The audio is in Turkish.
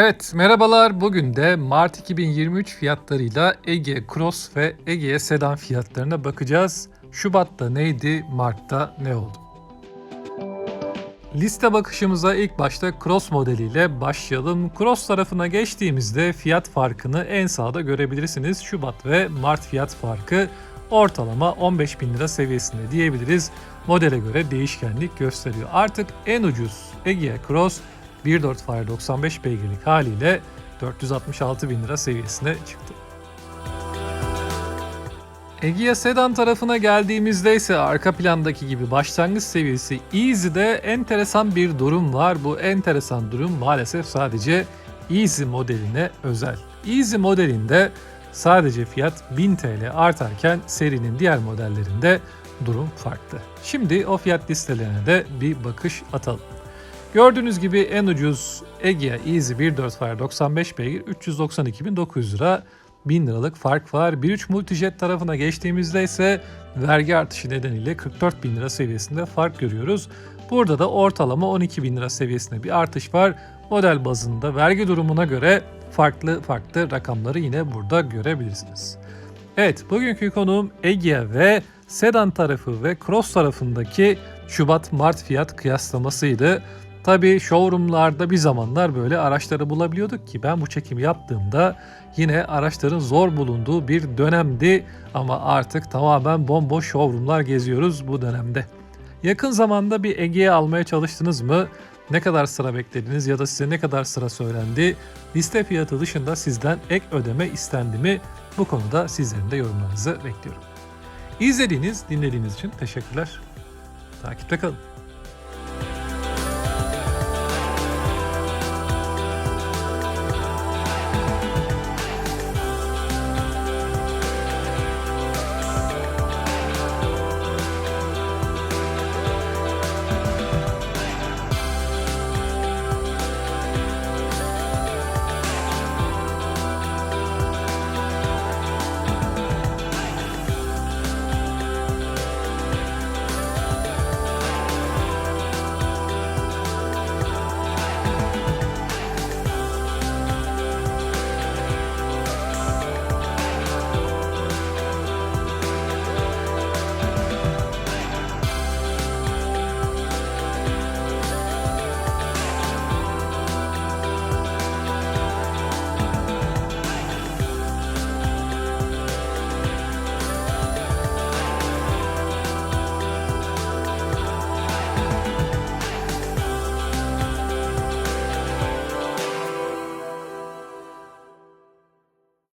Evet, merhabalar. Bugün de Mart 2023 fiyatlarıyla Ege Cross ve Ege Sedan fiyatlarına bakacağız. Şubat'ta neydi, Mart'ta ne oldu? Liste bakışımıza ilk başta Cross modeliyle başlayalım. Cross tarafına geçtiğimizde fiyat farkını en sağda görebilirsiniz. Şubat ve Mart fiyat farkı ortalama 15 bin lira seviyesinde diyebiliriz. Modele göre değişkenlik gösteriyor. Artık en ucuz Egea Cross 1.4 Fire 95 beygirlik haliyle 466 bin lira seviyesine çıktı. Egea Sedan tarafına geldiğimizde ise arka plandaki gibi başlangıç seviyesi Easy'de enteresan bir durum var. Bu enteresan durum maalesef sadece Easy modeline özel. Easy modelinde sadece fiyat 1000 TL artarken serinin diğer modellerinde durum farklı. Şimdi o fiyat listelerine de bir bakış atalım. Gördüğünüz gibi en ucuz Egea Easy 1.4 Fire 95 beygir 392.900 lira 1000 liralık fark var. 1.3 Multijet tarafına geçtiğimizde ise vergi artışı nedeniyle 44 bin lira seviyesinde fark görüyoruz. Burada da ortalama 12 bin lira seviyesinde bir artış var. Model bazında vergi durumuna göre farklı farklı rakamları yine burada görebilirsiniz. Evet bugünkü konuğum Egea ve sedan tarafı ve cross tarafındaki Şubat-Mart fiyat kıyaslamasıydı. Tabii showroomlarda bir zamanlar böyle araçları bulabiliyorduk ki ben bu çekimi yaptığımda yine araçların zor bulunduğu bir dönemdi ama artık tamamen bomboş showroomlar geziyoruz bu dönemde. Yakın zamanda bir Ege'ye almaya çalıştınız mı? Ne kadar sıra beklediniz ya da size ne kadar sıra söylendi? Liste fiyatı dışında sizden ek ödeme istendi mi? Bu konuda sizlerin de yorumlarınızı bekliyorum. İzlediğiniz, dinlediğiniz için teşekkürler. Takipte kalın.